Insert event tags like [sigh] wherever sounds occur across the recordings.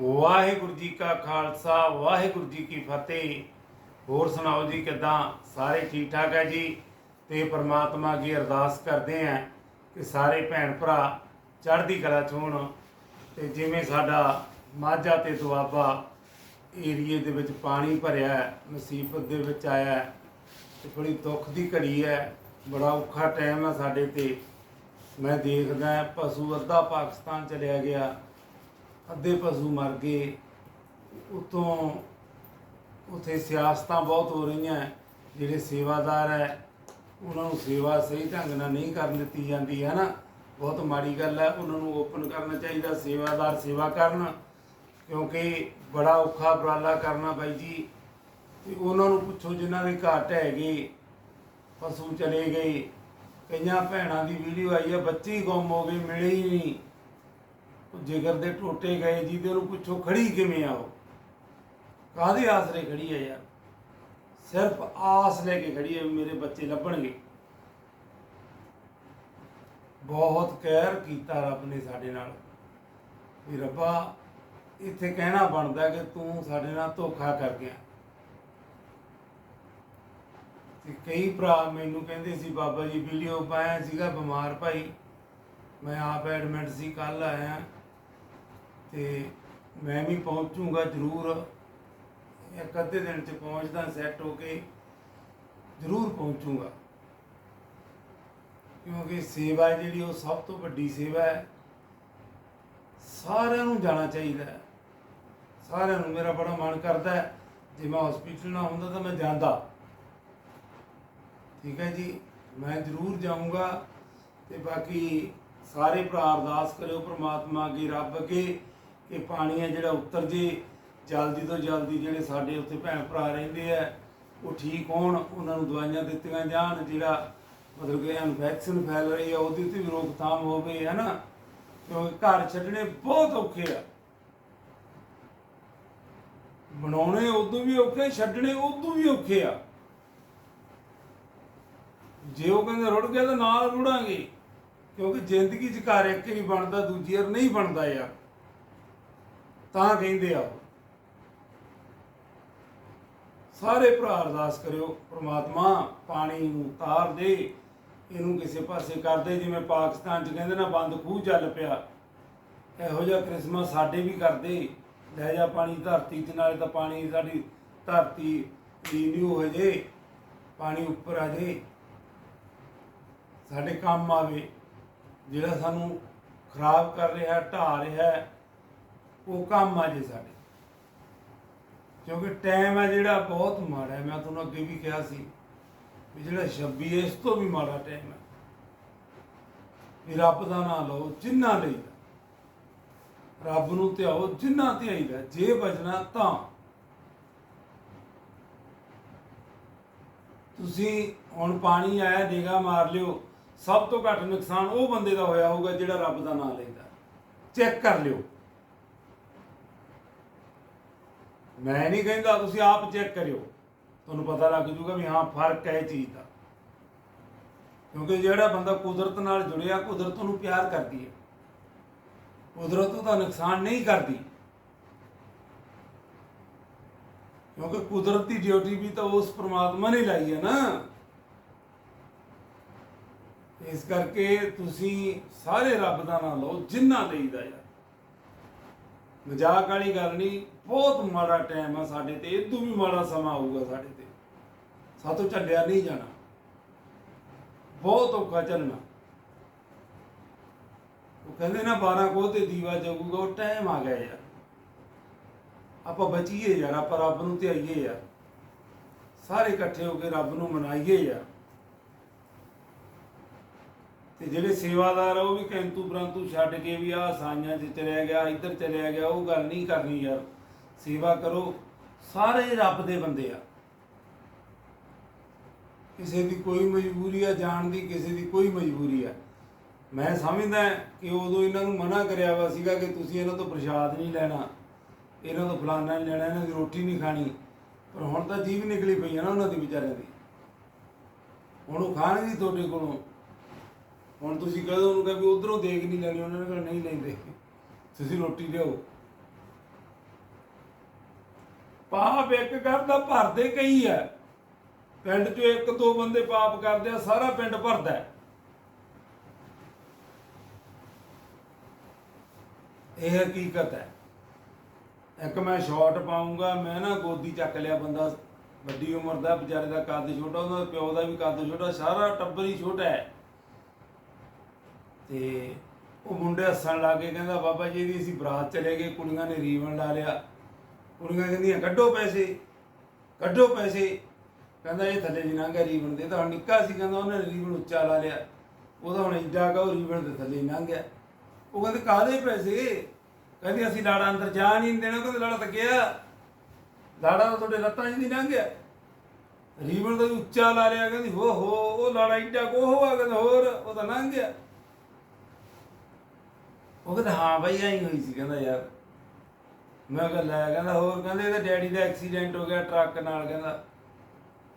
ਵਾਹਿਗੁਰੂ ਜੀ ਕਾ ਖਾਲਸਾ ਵਾਹਿਗੁਰੂ ਜੀ ਕੀ ਫਤਿਹ। ਹੋਰ ਸੁਣਾਓ ਜੀ ਕਿਦਾਂ? ਸਾਰੇ ਠੀਕ ਠਾਕ ਹੈ ਜੀ? ਤੇ ਪ੍ਰਮਾਤਮਾ ਅੱਗੇ ਅਰਦਾਸ ਕਰਦੇ ਆਂ ਕਿ ਸਾਰੇ ਭੈਣ ਭਰਾ ਚੜ੍ਹਦੀ ਕਲਾ ਚ ਹੋਣ ਤੇ ਜਿਵੇਂ ਸਾਡਾ ਮਾਝਾ ਤੇ ਦੁਆਬਾ ਏਰੀਏ ਦੇ ਵਿੱਚ ਪਾਣੀ ਭਰਿਆ ਮੁਸੀਬਤ ਦੇ ਵਿੱਚ ਆਇਆ ਹੈ, ਤੇ ਬੜੀ ਦੁੱਖ ਦੀ ਘੜੀ ਹੈ ਬੜਾ ਔਖਾ ਟਾਈਮ ਹੈ ਸਾਡੇ ਤੇ। ਮੈਂ ਦੇਖਦਾ ਪਸ਼ੂ ਅੱਧਾ ਪਾਕਿਸਤਾਨ ਚਲਿਆ ਗਿਆ। ਅੱਧੇ ਪਸ਼ੂ ਮਰ ਗਏ। ਉਤੋਂ ਉਥੇ ਸਿਆਸਤਾਂ ਬਹੁਤ ਹੋ ਰਹੀਆਂ। ਜਿਹੜੇ ਸੇਵਾਦਾਰ ਹੈ, ਉਹਨਾਂ ਨੂੰ ਸੇਵਾ ਸਹੀ ਢੰਗ ਨਾਲ ਨਹੀਂ ਕਰਨ ਦਿੱਤੀ ਜਾਂਦੀ, ਹੈ ਨਾ? ਬਹੁਤ ਮਾੜੀ ਗੱਲ ਹੈ, ਉਹਨਾਂ ਨੂੰ ਓਪਨ ਕਰਨਾ ਚਾਹੀਦਾ, ਸੇਵਾਦਾਰ ਸੇਵਾ ਕਰਨ। ਕਿਉਂਕਿ ਬੜਾ ਔਖਾ ਉਪਰਾਲਾ ਕਰਨਾ ਬਾਈ ਜੀ। ਤੇ ਉਹਨਾਂ ਨੂੰ ਪੁੱਛੋ, ਜਿਨ੍ਹਾਂ ਦੇ ਘਾਟ ਹੈਗੇ ਪਸ਼ੂ ਚਲੇ ਗਏ। ਕਈਆਂ ਭੈਣਾਂ ਦੀ ਵੀਡੀਓ ਆਈ ਹੈ, ਬੱਚੇ ਹੀ ਗੁੰਮ ਹੋ ਗਏ, ਮਿਲੇ ਹੀ ਨਹੀਂ। ਜਿਗਰ ਦੇ ਟੋਟੇ ਗਏ ਜਿਹਦੇ ਨੂੰ ਪੁੱਛੋ ਖੜੀ ਕਿਵੇਂ ਆ ਉਹ? ਕਾਹਦੇ ਆਸਰੇ ਖੜੀ ਹੈ ਯਾਰ? ਸਿਰਫ ਆਸ ਲੈ ਕੇ ਖੜੀ ਹੈ ਵੀ ਮੇਰੇ ਬੱਚੇ ਲੱਭਣਗੇ। ਬਹੁਤ ਕਹਿਰ ਕੀਤਾ ਰੱਬ ਨੇ ਸਾਡੇ ਨਾਲ। ਵੀ ਰੱਬਾ, ਇੱਥੇ ਕਹਿਣਾ ਬਣਦਾ ਕਿ ਤੂੰ ਸਾਡੇ ਨਾਲ ਧੋਖਾ ਕਰ ਗਿਆ। ਤੇ ਕਈ ਭਰਾ ਮੈਨੂੰ ਕਹਿੰਦੇ ਸੀ, ਬਾਬਾ ਜੀ ਵੀਡੀਓ ਪਾਇਆ ਸੀਗਾ ਬਿਮਾਰ ਭਾਈ। ਮੈਂ ਆਪ ਐਡਮਿਟ ਸੀ ਕੱਲ ਆਇਆ। ਤੇ ਮੈਂ ਵੀ ਪਹੁੰਚੂਗਾ ਜ਼ਰੂਰ। ਇੱਕ ਅੱਧੇ ਦਿਨ ਚ ਪਹੁੰਚਦਾ ਸੈੱਟ ਹੋ ਕੇ ਜ਼ਰੂਰ ਪਹੁੰਚੂਗਾ। ਕਿਉਂਕਿ ਸੇਵਾ ਹੈ ਜਿਹੜੀ ਉਹ ਸਭ ਤੋਂ ਵੱਡੀ ਸੇਵਾ ਹੈ। ਸਾਰਿਆਂ ਨੂੰ ਜਾਣਾ ਚਾਹੀਦਾ ਹੈ। ਸਾਰਿਆਂ ਨੂੰ ਮੇਰਾ ਬੜਾ ਮਨ ਕਰਦਾ ਹੈ। ਜੇ ਮੈਂ ਹਸਪੀਟਲ ਨਾ ਹੁੰਦਾ ਤਾਂ ਮੈਂ ਜਾਂਦਾ। ਠੀਕ ਹੈ ਜੀ, ਮੈਂ ਜ਼ਰੂਰ ਜਾਊਂਗਾ। ਤੇ ਬਾਕੀ ਸਾਰੇ ਭਰਾ ਅਰਦਾਸ ਕਰਿਓ ਪ੍ਰਮਾਤਮਾ ਅੱਗੇ ਰੱਬ ਅੱਗੇ। ਕਿ ਪਾਣੀ ਹੈ ਜਿਹੜਾ ਉਤਰ ਜੇ ਜਲਦੀ ਤੋਂ ਜਲਦੀ ਜਿਹੜੇ ਸਾਡੇ ਉੱਥੇ ਭੈਣ ਭਰਾ ਰਹਿੰਦੇ ਆ, ਉਹ ਠੀਕ ਹੋਣ, ਉਹਨਾਂ ਨੂੰ ਦਵਾਈਆਂ ਦਿੱਤੀਆਂ ਜਾਣ, ਜਿਹੜਾ ਮਤਲਬ ਕਿ ਇਨਫੈਕਸ਼ਨ ਫੈਲ ਰਹੀ ਹੈ ਉਹਦੀ ਤੇ ਵੀ ਰੋਕਥਾਮ ਹੋਵੇ ਹੈ ਨਾ ਕਿਉਂਕਿ ਘਰ ਛੱਡਣੇ ਬਹੁਤ ਔਖੇ ਆ। ਬਣਾਉਣੇ ਉਦੋਂ ਵੀ ਔਖੇ, ਛੱਡਣੇ ਉਦੋਂ ਵੀ ਔਖੇ ਆ। ਜੇ ਉਹ ਕਹਿੰਦੇ ਰੁੜ ਗਿਆ ਤਾਂ ਨਾਲ ਰੁੜਾਂਗੇ, ਕਿਉਂਕਿ ਜ਼ਿੰਦਗੀ 'ਚ ਘਰ ਇੱਕ ਹੀ ਬਣਦਾ, ਦੂਜੀ ਵਾਰ ਨਹੀਂ ਬਣਦਾ ਯਾਰ। ਤਾਂ ਕਹਿੰਦੇ ਆ ਉਹ। ਸਾਰੇ ਭਰਾ ਅਰਦਾਸ ਕਰਿਓ, ਪ੍ਰਮਾਤਮਾ ਪਾਣੀ ਨੂੰ ਤਾਰ ਦੇ, ਇਹਨੂੰ ਕਿਸੇ ਪਾਸੇ ਕਰ ਦੇ। ਜਿਵੇਂ ਪਾਕਿਸਤਾਨ 'ਚ ਕਹਿੰਦੇ ਨਾ, ਬੰਦ ਖੂਹ ਚੱਲ ਪਿਆ। ਇਹੋ ਜਿਹਾ ਕ੍ਰਿਸਮਸ ਸਾਡੇ ਵੀ ਕਰਦੇ। ਲੈ ਜਾ ਪਾਣੀ ਧਰਤੀ 'ਚ ਨਾਲੇ ਤਾਂ ਪਾਣੀ ਸਾਡੀ ਧਰਤੀ ਰੀਨਿਊ ਹੋ ਜੇ, ਪਾਣੀ ਉੱਪਰ ਆ ਜੇ। ਸਾਡੇ ਕੰਮ ਆਵੇ। ਜਿਹੜਾ ਸਾਨੂੰ ਖਰਾਬ ਕਰ ਰਿਹਾ ਢਾ ਰਿਹਾ ਉਹ ਕੰਮ ਆ ਜੇ ਸਾਡੇ। ਕਿਉਂਕਿ ਟਾਈਮ ਹੈ ਜਿਹੜਾ ਬਹੁਤ ਮਾੜਾ ਹੈ। ਮੈਂ ਤੁਹਾਨੂੰ ਅੱਗੇ ਵੀ ਕਿਹਾ ਸੀ ਵੀ ਜਿਹੜਾ 26 ਹੈ, ਇਸ ਤੋਂ ਵੀ ਮਾੜਾ ਟਾਈਮ ਹੈ ਵੀ ਰੱਬ ਦਾ ਨਾਮ ਲਓ, ਜਿੰਨਾ ਲਈਦਾ ਰੱਬ ਨੂੰ ਧਿਆਓ, ਜਿੰਨਾ ਧਿਆਈਦਾ ਜੇ ਬਚਣਾ ਤਾਂ। ਤੁਸੀਂ ਹੁਣ ਪਾਣੀ ਆਇਆ, ਡੇਗਾ ਮਾਰ ਲਿਓ। ਸਭ ਤੋਂ ਘੱਟ ਨੁਕਸਾਨ ਉਹ ਬੰਦੇ ਦਾ ਹੋਇਆ ਹੋਊਗਾ ਜਿਹੜਾ ਰੱਬ ਦਾ ਨਾਮ ਲੈਂਦਾ ਚੈੱਕ ਕਰ ਲਿਓ। ਮੈਂ ਨਹੀਂ ਕਹਿੰਦਾ ਤੁਸੀਂ ਆਪ ਚੈੱਕ ਕਰਿਓ। ਤੁਹਾਨੂੰ ਪਤਾ ਲੱਗ ਜੂਗਾ ਵੀ ਹਾਂ, ਫ਼ਰਕ ਹੈ ਇਹ ਚੀਜ਼ ਦਾ। ਕਿਉਂਕਿ ਜਿਹੜਾ ਬੰਦਾ ਕੁਦਰਤ ਨਾਲ ਜੁੜਿਆ, ਕੁਦਰਤ ਉਹਨੂੰ ਪਿਆਰ ਕਰਦੀ ਹੈ। ਕੁਦਰਤ ਉਹਦਾ ਨੁਕਸਾਨ ਨਹੀਂ ਕਰਦੀ। ਕਿਉਂਕਿ ਕੁਦਰਤ ਦੀ ਡਿਊਟੀ ਵੀ ਤਾਂ ਉਸ ਪ੍ਰਮਾਤਮਾ ਨੇ ਲਾਈ ਹੈ ਨਾ। ਇਸ ਕਰਕੇ ਤੁਸੀਂ ਸਾਰੇ ਰੱਬ ਦਾ ਨਾਮ ਲਓ, ਜਿੰਨਾ ਲਈਦਾ ਯਾਰ। ਮਜ਼ਾਕ ਵਾਲੀ ਗੱਲ ਨਹੀਂ, ਬਹੁਤ ਮਾੜਾ ਟਾਈਮ ਆ ਸਾਡੇ ਤੇ ਇਦੋਂ ਵੀ ਮਾੜਾ ਸਮਾਂ ਆਊਗਾ ਸਾਡੇ ਤੇ। ਸਾਤੋਂ ਝੱਲਿਆ ਨਹੀਂ ਜਾਣਾ। ਬਹੁਤ ਔਖਾ ਚੱਲਣਾ ਉਹ ਕਹਿੰਦੇ ਨਾ 12 ਕੋਹ ਤੇ ਦੀਵਾ ਜਗੂਗਾ, ਉਹ ਟਾਈਮ ਆ ਗਿਆ ਯਾਰ। ਆਪਾਂ ਬਚੀਏ ਯਾਰ, ਆਪਾਂ ਰੱਬ ਨੂੰ ਧਿਆਈਏ ਯਾਰ। ਸਾਰੇ ਇਕੱਠੇ ਹੋ ਕੇ ਰੱਬ ਨੂੰ ਮਨਾਈਏ ਯਾਰ। ਤੇ ਜਿਹੜੇ ਸੇਵਾਦਾਰ ਆ, ਉਹ ਵੀ ਕੈਂਤੂ ਪਰੰਤੂ ਛੱਡ ਕੇ ਵੀ ਆ ਸਾਈਆਂ 'ਚ ਚਲਿਆ ਗਿਆ, ਇੱਧਰ ਚਲਿਆ ਗਿਆ, ਉਹ ਗੱਲ ਨਹੀਂ ਕਰਨੀ ਯਾਰ। ਸੇਵਾ ਕਰੋ, ਸਾਰੇ ਰੱਬ ਦੇ ਬੰਦੇ ਆ। ਕਿਸੇ ਦੀ ਕੋਈ ਮਜਬੂਰੀ ਆ, ਜਾਣ ਦੀ ਕਿਸੇ ਦੀ ਕੋਈ ਮਜਬੂਰੀ ਆ। ਮੈਂ ਸਮਝਦਾ ਕਿ ਉਦੋਂ ਇਹਨਾਂ ਨੂੰ ਮਨਾ ਕਰਿਆ ਵਾ ਸੀਗਾ ਕਿ ਤੁਸੀਂ ਇਹਨਾਂ ਤੋਂ ਪ੍ਰਸ਼ਾਦ ਨਹੀਂ ਲੈਣਾ, ਇਹਨਾਂ ਤੋਂ ਫਲਾਨਾ ਨਹੀਂ ਲੈਣਾ, ਇਹਨਾਂ ਦੀ ਰੋਟੀ ਨਹੀਂ ਖਾਣੀ। ਪਰ ਹੁਣ ਤਾਂ ਜੀਵ ਨਿਕਲੀ ਪਈ ਆ ਨਾ ਉਹਨਾਂ ਦੀ ਵਿਚਾਰਿਆਂ ਦੀ। ਹੁਣ ਉਹ ਖਾਣਗੇ ਤੁਹਾਡੇ ਕੋਲੋਂ। ਹੁਣ ਤੁਸੀਂ ਕਹੋ ਉਹਨੂੰ ਕਹੇ ਵੀ ਉਧਰੋਂ ਦੇਖ ਨਹੀਂ ਲੈਣੀ, ਉਹਨਾਂ ਨੇ ਕਿਹਾ ਨਹੀਂ ਲੈਂਦੇ ਤੁਸੀਂ ਰੋਟੀ ਲਿਆਓ। ਪਾਪ ਇੱਕ ਕਰਦਾ ਭਰਦੇ ਕਈ ਆ ਪਿੰਡ 'ਚ ਇੱਕ ਦੋ ਬੰਦੇ ਪਾਪ ਕਰਦੇ ਆ, ਸਾਰਾ ਪਿੰਡ ਭਰਦਾ ਇਹ ਹਕੀਕਤ ਹੈ। ਇੱਕ ਮੈਂ ਸ਼ਾਰਟ ਪਾਉਂਗਾ, ਮੈਂ ਨਾ ਗੋਦੀ ਚੱਕ ਲਿਆ ਬੰਦਾ, ਵੱਡੀ ਉਮਰ ਦਾ, ਵਿਚਾਰੇ ਦਾ ਕੱਦ ਛੋਟਾ, ਉਹਦਾ ਪਿਓ ਦਾ ਵੀ ਕੱਦ ਛੋਟਾ, ਸਾਰਾ ਟੱਬਰ ਹੀ ਛੋਟਾ ਹੈ। ਤੇ ਉਹ ਮੁੰਡੇ ਹੱਸਣ ਲੱਗੇ ਕਹਿੰਦਾ, ਬਾਬਾ ਜੀ ਦੀ ਅਸੀਂ ਬਰਾਤ ਚਲੇ ਗਏ, ਕੁੜੀਆਂ ਨੇ ਰੀਵਨ ਲਾ ਲਿਆ। ਕੁੜੀਆਂ ਕਹਿੰਦੀਆਂ, ਕੱਢੋ ਪੈਸੇ ਕੱਢੋ ਪੈਸੇ। ਕਹਿੰਦਾ, ਇਹ ਥੱਲੇ ਜੀ ਲੰਘਿਆ ਰੀਵਨ ਦੇ ਤਾਂ ਹੁਣ ਨਿੱਕਾ ਸੀ। ਕਹਿੰਦਾ, ਉਹਨੇ ਰੀਵਨ ਉੱਚਾ ਲਾ ਲਿਆ। ਉਹਦਾ ਹੁਣ ਇੱਡਾ ਕਾ ਉਹ ਰੀਵਨ ਦੇ ਥੱਲੇ ਲੰਘ ਗਿਆ ਉਹ ਕਹਿੰਦੇ, ਕਾਹਦੇ ਪੈਸੇ? ਕਹਿੰਦੀ, ਅਸੀਂ ਲਾੜਾ ਅੰਦਰ ਜਾ ਨਹੀਂ ਦੇਣਾ। ਕਹਿੰਦੇ, ਲਾੜਾ ਤਾਂ ਗਿਆ। ਲਾੜਾ ਤਾਂ ਤੁਹਾਡੇ ਲੱਤਾਂ 'ਚ ਨਹੀਂ ਲੰਘ ਗਿਆ। ਰੀਵਨ ਦਾ ਉੱਚਾ ਲਾ ਲਿਆ। ਕਹਿੰਦੀ, ਹੋ ਹੋ, ਉਹ ਲਾੜਾ ਇੱਡਾ ਕੋ ਹੋ ਕਹਿੰਦਾ, ਹੋਰ, ਉਹ ਤਾਂ ਲੰਘ ਗਿਆ। ਉਹ ਕਹਿੰਦਾ, ਹਾਂ ਬਾਈ, ਐਂ ਹੋਈ ਸੀ। ਕਹਿੰਦਾ, ਯਾਰ। ਮੈਂ ਕਿਹਾ, ਲੈ, ਕਹਿੰਦਾ, ਹੋਰ, ਕਹਿੰਦੇ, ਇਹਦੇ ਡੈਡੀ ਦਾ ਐਕਸੀਡੈਂਟ ਹੋ ਗਿਆ ਟਰੱਕ ਨਾਲ, ਕਹਿੰਦਾ।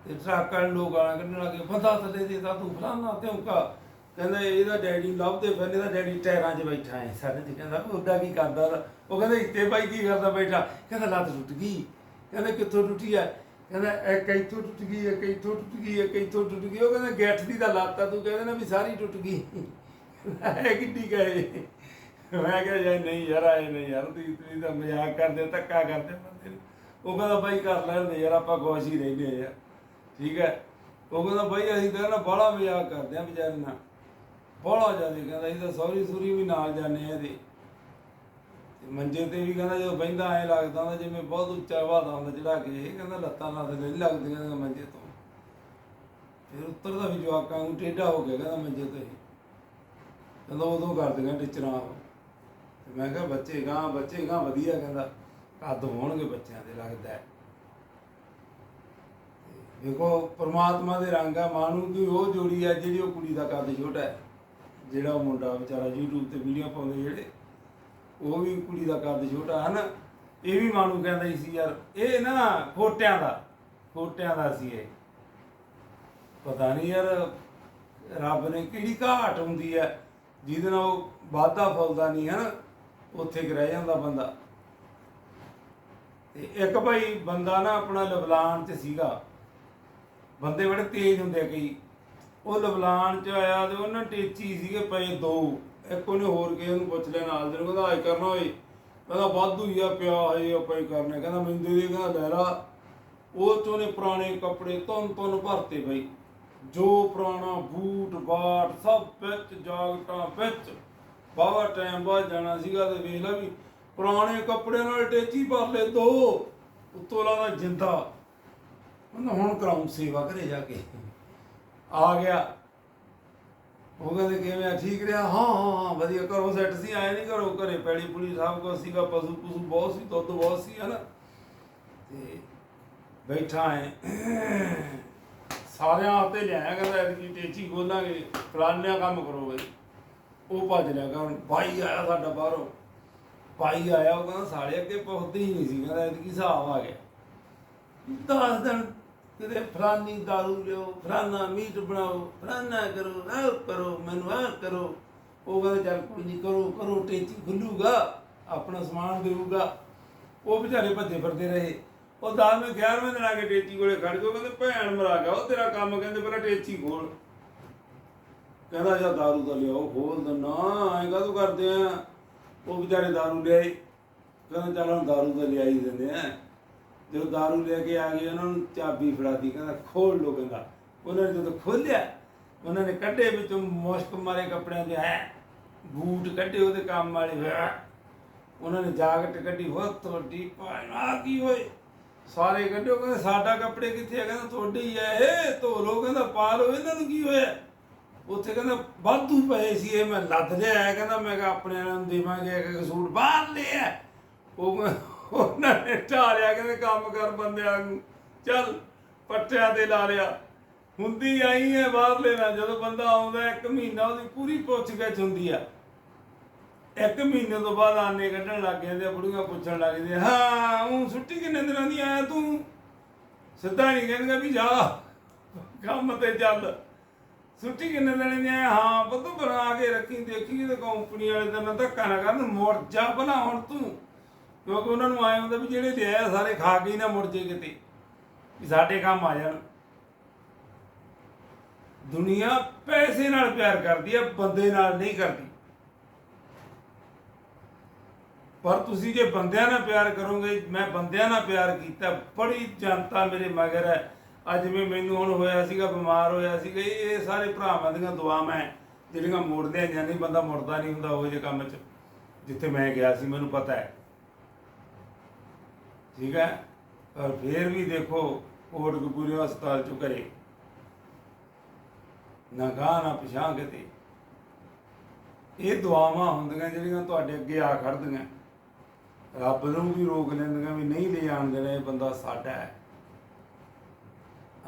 ਤੇ ਟਰੱਕ ਵਾਲੇ ਲੋਕ ਗਾਲਾਂ ਕੱਢਣ ਲੱਗੇ ਬੰਦਾ ਥੱਲੇ ਦੇ ਤਾਂ ਤੂੰ ਫਲਾਣਾ ਧਮਕਾ ਕਹਿੰਦਾ, ਇਹਦਾ ਡੈਡੀ ਲੱਭਦੇ ਫਿਰ, ਇਹਦਾ ਡੈਡੀ ਟਾਇਰਾਂ 'ਚ ਬੈਠਾ ਹੈ ਸਾਡੇ ਚ ਕਹਿੰਦਾ, ਉਹਦਾ ਕੀ ਕਰਦਾ ਵਾ? ਉਹ ਕਹਿੰਦਾ, ਇੱਥੇ ਬਾਈ ਕੀ ਕਰਦਾ ਬੈਠਾ? ਕਹਿੰਦਾ, ਲੱਤ ਟੁੱਟ ਗਈ। ਕਹਿੰਦਾ, ਕਿੱਥੋਂ ਟੁੱਟੀ ਆ ਕਹਿੰਦਾ ਇੱਕ ਇੱਥੋਂ ਟੁੱਟ ਗਈ ਇੱਕ ਇੱਥੋਂ ਟੁੱਟ ਗਈ ਇੱਕ ਇੱਥੋਂ ਟੁੱਟ ਗਈ? ਉਹ ਕਹਿੰਦਾ ਗੈਠ ਦੀ ਤਾਂ ਲੱਤ ਆ, ਤੂੰ ਕਹਿੰਦਾ ਨਾ ਵੀ ਸਾਰੀ ਟੁੱਟ ਗਈ। [laughs] ਇਹ ਕਿੱਡੀ ਗਏ ਮੈਂ ਕਿਹਾ ਯਾਰ ਨਹੀਂ ਯਾਰ, ਆਏ ਨਹੀਂ ਯਾਰ ਤੁਸੀਂ ਤੁਸੀਂ ਤਾਂ ਮਜ਼ਾਕ ਕਰਦੇ, ਧੱਕਾ ਕਰਦੇ ਬੰਦੇ ਨੂੰ। ਉਹ ਕਹਿੰਦਾ ਬਾਈ ਕਰ ਲੈਂਦੇ ਯਾਰ, ਆਪਾਂ ਖੁਸ਼ ਹੀ ਰਹਿੰਦੇ ਆ। ਯਾਰ ਠੀਕ ਹੈ? ਉਹ ਕਹਿੰਦਾ ਬਾਈ ਅਸੀਂ ਤਾਂ ਨਾ ਬੜਾ ਮਜ਼ਾਕ ਕਰਦੇ ਆ ਵਿਚਾਰੇ ਨਾਲ। ਬੜਾ ਜ਼ਿਆਦਾ ਕਹਿੰਦਾ, ਅਸੀਂ ਤਾਂ ਸੌਰੀ ਸੂਰੀ ਵੀ ਨਾਲ ਜਾਂਦੇ ਆ ਇਹਦੇ। ਮੰਜੇ ਤੇ ਵੀ ਕਹਿੰਦਾ ਜਦੋਂ ਬੈਂਦਾ ਐ ਲੱਗਦਾ ਹੁੰਦਾ, ਜਿਵੇਂ ਬਹੁਤ ਉੱਚਾ ਵਾਦਾ ਹੁੰਦਾ ਚੜਾ ਕੇ ਇਹ ਕਹਿੰਦਾ ਲੱਤਾਂ ਨਾਲ ਤੇ ਨਹੀਂ ਲੱਗਦੀਆਂ ਕਹਿੰਦਾ ਮੰਜੇ ਤੋਂ। ਫਿਰ ਉੱਤਰਦਾ ਵੀ ਜਵਾਕਾਂ ਨੂੰ, ਟੇਢਾ ਹੋ ਗਿਆ ਕਹਿੰਦਾ ਮੰਜੇ ਤੇ। ਕਹਿੰਦਾ ਉਦੋਂ ਕਰਦੀਆਂ ਟੀਚਰਾਂ ਉਹ। ਮੈਂ ਕਿਹਾ, ਬੱਚੇ ਗਾਂ ਬੱਚੇ ਗਾਂ ਵਧੀਆ, ਕਹਿੰਦਾ। ਕੱਦ ਹੋਣਗੇ ਬੱਚਿਆਂ ਦੇ, ਲੱਗਦਾ ਹੈ। ਦੇਖੋ, ਪ੍ਰਮਾਤਮਾ ਦੇ ਰੰਗ ਆ ਮਾਨੂੰ ਕੋਈ ਉਹ ਜੋੜੀ ਆ, ਜਿਹੜੀ ਉਹ ਕੁੜੀ ਦਾ ਕੱਦ ਛੋਟਾ ਹੈ। ਜਿਹੜਾ ਉਹ ਮੁੰਡਾ ਵਿਚਾਰਾ YouTube ਤੇ ਵੀਡੀਓ ਪਾਉਂਦੇ ਜਿਹੜੇ, ਉਹ ਵੀ ਕੁੜੀ ਦਾ ਕੱਦ ਛੋਟਾ ਹੈ ਇਹ ਵੀ ਮਾਨੂੰ ਕਹਿੰਦਾ ਹੀ ਸੀ, ਯਾਰ, ਇਹ ਨਾ ਖੋਟਿਆਂ ਦਾ ਖੋਟਿਆਂ ਦਾ ਸੀ ਇਹ। ਪਤਾ ਨਹੀਂ ਯਾਰ, ਰੱਬ ਨੇ ਕਿਹੜੀ ਘਾਟ ਹੁੰਦੀ ਹੈ, ਜਿਹਦੇ ਨਾਲ ਉਹ ਵਾਧਾ ਫੁੱਲਦਾ ਨਹੀਂ ਹੈ ਉੱਥੇ ਕੁ ਰਹਿ ਜਾਂਦਾ ਬੰਦਾ। ਤੇ ਇੱਕ ਭਾਈ ਬੰਦਾ ਨਾ ਆਪਣਾ ਲਬਲਾਨ ਚ ਸੀਗਾ। ਬੰਦੇ ਬੜੇ ਤੇਜ਼ ਹੁੰਦੇ ਆ ਕਈ। ਉਹ ਲਬਲਾਨ ਚ ਆਇਆ ਤੇ ਉਹਨਾਂ ਟੇਚੀ ਸੀਗੇ ਪਏ ਦੋ। ਇੱਕ ਉਹਨੇ ਹੋਰ ਕੇ ਉਹਨੂੰ ਪੁੱਛ ਲਿਆ ਨਾਲ ਦੇ ਨੂੰ, ਕਹਿੰਦਾ ਆਈ ਕਰਨਾ ਓਏ। ਕਹਿੰਦਾ, ਵਾਧੂ ਹੀ ਆ, ਪਿਆ ਹੈ ਆਪਾਂ ਹੀ ਕਰਨਾ। ਕਹਿੰਦਾ, ਮੈਨੂੰ ਦੇ ਦੇ। ਕਹਿੰਦਾ, ਲੈ ਲਾ। ਉਹ ਚੋਂ ਨੇ ਪੁਰਾਣੇ ਕੱਪੜੇ ਤੁੰਨ ਤੁੰਨ ਭਰਤੇ ਬਈ। ਜੋ ਪੁਰਾਣਾ ਬੂਟ, ਬਾਟ ਸਭ ਵਿੱਚ ਜਾਗਟਾਂ ਵਿੱਚ ਬਾਵਾ ਟਾਈਮ ਬਾਅਦ ਜਾਣਾ ਸੀਗਾ ਤੇ ਵੇਖ ਲਾ ਵੀ ਪੁਰਾਣੇ ਕੱਪੜੇ ਨਾਲ ਟੇਚੀ ਭਰ ਲੈ ਦੋ। ਉੱਤੋਂ ਲਾਦਾ ਜਿੰਦਾ। ਉਹਨਾਂ ਹੁਣ ਕਰਾਉਂ ਸੇਵਾ ਘਰੇ ਜਾ ਕੇ। ਆ ਗਿਆ। ਉਹ ਕਹਿੰਦੇ ਕਿਵੇਂ ਆ? ਠੀਕ ਰਿਹਾ? ਹਾਂ ਹਾਂ ਹਾਂ, ਵਧੀਆ। ਘਰੋਂ ਸੈੱਟ ਸੀ ਆਏ ਨਹੀਂ ਘਰੋਂ ਘਰੇ ਪੈੜੀ ਪੁਲੀ ਸਭ ਕੁਛ ਸੀਗਾ, ਪਸ਼ੂ ਪਸ਼ੂ ਬਹੁਤ ਸੀ, ਦੁੱਧ ਬਹੁਤ ਸੀ, ਹਨਾ? ਤੇ ਬੈਠਾ ਹੈ ਸਾਰਿਆਂ ਹੱਥੇ ਲਿਆਇਆ ਕਹਿੰਦਾ ਐਤਕੀ ਟੇਚੀ ਖੋਲਾਂਗੇ। ਫਲਾਨਿਆ ਕੰਮ ਕਰੋ ਬਈ। ਉਹ ਭੱਜ ਲਿਆ ਕਰਨ ਭਾਈ ਆਇਆ ਸਾਡਾ ਬਾਹਰੋਂ। ਭਾਈ ਆਇਆ, ਉਹ ਕਹਿੰਦਾ ਸਾਲੇ ਅੱਗੇ ਪਹੁੰਚਦੇ ਹੀ ਨਹੀਂ ਸੀ, ਕਹਿੰਦਾ ਐਤਕੀ ਹਿਸਾਬ ਆ ਗਿਆ। ਦਸ ਦਿਨ ਕਿਤੇ ਫਲਾਨੀ ਦਾਰੂ ਲਿਓ, ਫਲਾਨਾ ਮੀਟ ਬਣਾਓ, ਫਲਾਨਾ ਕਰੋ, ਆਹ ਕਰੋ, ਮੈਨੂੰ ਆਹ ਕਰੋ। ਉਹ ਕਹਿੰਦਾ ਚੱਲ ਕੋਈ ਨਹੀਂ ਕਰੋ ਕਰੋ, ਟੇਚੀ ਖੁੱਲੂਗਾ, ਆਪਣਾ ਸਮਾਨ ਦੇਊਗਾ। ਉਹ ਵਿਚਾਰੇ ਭੱਜੇ ਫਿਰਦੇ ਰਹੇ। ਉਹ 10ਵੇਂ 11ਵੇਂ ਦਿਨ ਆ ਕੇ ਟੇਚੀ ਕੋਲੇ ਖੜ ਗਏ ਉਹ ਕਹਿੰਦੇ, ਭੈਣ ਮਰਾ ਗਿਆ ਉਹ ਤੇਰਾ ਕੰਮ ਕਹਿੰਦੇ, ਪਹਿਲਾਂ ਟੇਚੀ ਖੋਲ। ਕਹਿੰਦਾ ਜਾਂ ਦਾਰੂ ਦਾ ਲਿਆਓ, ਖੋਲ ਦਿੰਨਾ ਐਂ ਕਾਹਤੋਂ ਕਰਦੇ ਆ? ਉਹ ਵਿਚਾਰੇ ਦਾਰੂ ਲਿਆਏ। ਕਹਿੰਦਾ ਚੱਲ ਹੁਣ ਦਾਰੂ ਦਾ ਲਿਆਈ ਦਿੰਦੇ ਆ। ਜਦੋਂ ਦਾਰੂ ਲੈ ਕੇ ਆ ਗਏ, ਉਹਨਾਂ ਨੂੰ ਚਾਬੀ ਫੜਾਤੀ ਕਹਿੰਦਾ ਖੋਲ ਲੋ ਕਹਿੰਦਾ। ਉਹਨਾਂ ਨੇ ਜਦੋਂ ਖੋਲਿਆ, ਉਹਨਾਂ ਨੇ ਕੱਢੇ ਵਿੱਚੋਂ ਮੁਸ਼ਕ ਮਾਰੇ ਕੱਪੜਿਆਂ ਦੇ ਹੈ। ਬੂਟ ਕੱਢੇ ਉਹਦੇ ਕੰਮ ਵਾਲੇ ਹੋਇਆ ਉਹਨਾਂ ਨੇ ਜਾਕਟ ਕੱਢੀ ਹੋ ਤੁਹਾਡੀ ਭਾਣ ਕੀ ਹੋਏ? ਸਾਰੇ ਕੱਢਿਓ ਕਹਿੰਦੇ ਸਾਡਾ ਕੱਪੜੇ ਕਿੱਥੇ ਆ? ਕਹਿੰਦਾ ਤੁਹਾਡੇ ਹੀ ਆ, ਇਹ ਧੋ ਲੋ ਕਹਿੰਦਾ ਪਾ ਲੋ ਇਹਨਾਂ ਨੂੰ ਕੀ ਹੋਇਆ? ਉੱਥੇ ਕਹਿੰਦਾ ਵਾਧੂ ਪਏ ਸੀ ਇਹ। ਮੈਂ ਲੱਦ ਲਿਆ, ਕਹਿੰਦਾ ਮੈਂ ਕਿਹਾ ਆਪਣੇ ਨੂੰ ਦੇਵਾਂਗੇ ਇੱਕ ਇੱਕ ਬਾਹਰ ਲਿਆ। ਉਹ ਉਹਨਾਂ ਨੇ ਢਾਲਿਆ ਕਹਿੰਦੇ ਕੰਮ ਕਰ ਬੰਦਿਆਂ ਨੂੰ ਚੱਲ ਪੱਟਿਆਂ ਤੇ ਲਾ ਲਿਆ। ਹੁੰਦੀ ਆਈ ਹੈ ਬਾਹਰ ਲੈਣਾ। ਜਦੋਂ ਬੰਦਾ ਆਉਂਦਾ, ਇੱਕ ਮਹੀਨਾ ਉਹਦੀ ਪੂਰੀ ਪੁੱਛ ਗਿੱਛ ਹੁੰਦੀ ਆ। ਇੱਕ ਮਹੀਨੇ ਤੋਂ ਬਾਅਦ ਆਨੇ ਕੱਢਣ ਲੱਗ ਜਾਂਦੇ ਆ, ਬੁੜੀਆਂ ਪੁੱਛਣ ਲੱਗ ਜਾਂਦੀਆਂ, ਹਾਂ ਉਹ ਛੁੱਟੀ ਕਿੰਨੇ ਦਿਨਾਂ ਦੀ ਆਇਆ ਤੂੰ? ਸਿੱਧਾ ਨਹੀਂ ਕਹਿੰਦੇ ਵੀ ਜਾ, ਕੰਮ ਤੇ ਚੱਲ। ਛੁੱਟੀ ਕਿੰਨੇ ਦਿਨਾਂ ਦੀ ਹਾਂ ਪੁੱਤ ਬਣਾ ਕੇ ਰੱਖੀ, ਦੇਖੀ ਤੇ ਕੰਪਨੀ ਵਾਲੇ ਤਾਂ ਨਾ ਧੱਕਾ ਨਾ ਕਰਨ ਮੋੜ ਬਣਾ ਹੁਣ ਤੂੰ। ਕਿਉਂਕਿ ਉਹਨਾਂ ਨੂੰ ਆਏ ਹੁੰਦਾ ਵੀ ਜਿਹੜੇ ਦੇ ਸਾਰੇ ਖਾ ਕੇ ਨਾ ਮੁੜ ਜੇ ਕਿਤੇ। ਵੀ ਸਾਡੇ ਕੰਮ ਆ ਜਾਣ। ਦੁਨੀਆ ਪੈਸੇ ਨਾਲ ਪਿਆਰ ਕਰਦੀ ਹੈ ਬੰਦੇ ਨਾਲ ਨਹੀਂ ਕਰਦੀ। ਪਰ ਤੁਸੀਂ ਜੇ ਬੰਦਿਆਂ ਨਾਲ ਪਿਆਰ ਕਰੋਗੇ, ਮੈਂ ਬੰਦਿਆਂ ਨਾਲ ਪਿਆਰ ਕੀਤਾ, ਬੜੀ ਜਨਤਾ ਮੇਰੇ ਮਗਰ ਹੈ ਅੱਜ ਵੀ ਮੈਨੂੰ ਹੁਣ ਹੋਇਆ ਸੀਗਾ, ਬਿਮਾਰ ਹੋਇਆ ਸੀਗਾ, ਇਹ ਇਹ ਸਾਰੇ ਭਰਾਵਾਂ ਦੀਆਂ ਦੁਆਵਾਂ ਹੈ ਜਿਹੜੀਆਂ ਮੋੜਦੇ ਜਾਂ ਨਹੀਂ ਬੰਦਾ ਮੁੜਦਾ ਨਹੀਂ ਹੁੰਦਾ ਉਹ ਜਿਹੇ ਕੰਮ 'ਚ, ਜਿੱਥੇ ਮੈਂ ਗਿਆ ਸੀ, ਮੈਨੂੰ ਪਤਾ ਹੈ। ਠੀਕ ਹੈ? ਪਰ ਫੇਰ ਵੀ ਦੇਖੋ ਕੋਟ ਕਪੂਰੇ ਹਸਪਤਾਲ ਚੋਂ ਘਰੇ। ਨਾ ਗਾਹ, ਨਾ ਪਿਛਾਂਹ ਕਿਤੇ। ਇਹ ਦੁਆਵਾਂ ਹੁੰਦੀਆਂ ਜਿਹੜੀਆਂ ਤੁਹਾਡੇ ਅੱਗੇ ਆ ਖੜਦੀਆਂ ਰੱਬ ਨੂੰ ਵੀ ਰੋਕ ਲੈਂਦੀਆਂ ਵੀ ਨਹੀਂ ਲੈ ਜਾਣ ਦੇਣਾ, ਇਹ ਬੰਦਾ ਸਾਡਾ ਹੈ।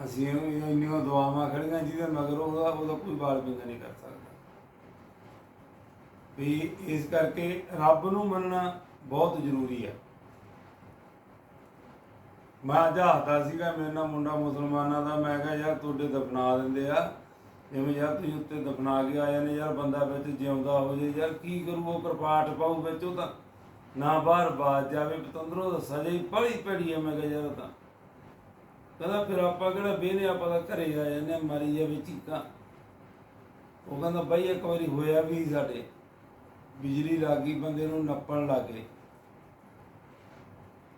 ਅਸੀਂ ਇਹ- ਇੰਨੀਆਂ ਦੁਆਵਾਂ ਖੜੀਆਂ ਜਿਹਦੇ ਮਗਰ ਉਹਦਾ ਉਹਦਾ ਕੋਈ ਬਾਲ ਬਿੰਗਾ ਨਹੀਂ ਕਰ ਸਕਦਾ। ਵੀ ਇਸ ਕਰਕੇ ਰੱਬ ਨੂੰ ਮੰਨਣਾ ਬਹੁਤ ਜ਼ਰੂਰੀ ਹੈ ਮੈਂ ਜਾਹਦਾ ਸੀਗਾ, ਮੇਰੇ ਨਾਲ ਮੁੰਡਾ ਮੁਸਲਮਾਨਾਂ ਦਾ, ਮੈਂ ਕਿਹਾ, ਯਾਰ, ਤੁਹਾਡੇ ਦਫਨਾ ਦਿੰਦੇ ਆ। ਜਿਵੇਂ ਯਾਰ ਤੁਸੀਂ ਉੱਤੇ ਦਫਨਾ ਕੇ ਆਏ ਨੇ, ਯਾਰ, ਬੰਦਾ ਵਿੱਚ ਜਿਉਂਦਾ ਹੋ ਜੇ ਯਾਰ, ਕੀ ਕਰੂ? ਉਹ ਕਿਰਪਾਟ ਪਾਉ ਵਿੱਚ ਉਹ ਤਾਂ ਨਾ ਬਾਹਰ ਬਾਜ ਜਾਵੇ, ਪਤੰਦਰੋਂ ਦਾ ਸਜ਼ਾ ਹੀ ਬੜੀ ਭੈੜੀ ਹੈ ਮੈਂ ਕਿਹਾ, ਯਾਰ ਤਾਂ ਕਹਿੰਦਾ ਫਿਰ ਆਪਾਂ ਕਿਹੜਾ ਬੇਨੇ ਆਪਾਂ ਤਾਂ ਘਰੇ ਆ ਜਾਂਦੇ ਹਾਂ, ਮਰੀ ਜਾਵੇ ਚੀਕਾਂ ਉਹ ਕਹਿੰਦਾ ਬਾਈ ਇੱਕ ਵਾਰੀ ਹੋਇਆ ਵੀ ਸਾਡੇ ਬਿਜਲੀ ਲੱਗ ਗਈ ਬੰਦੇ ਨੂੰ ਨੱਪਣ ਲੱਗੇ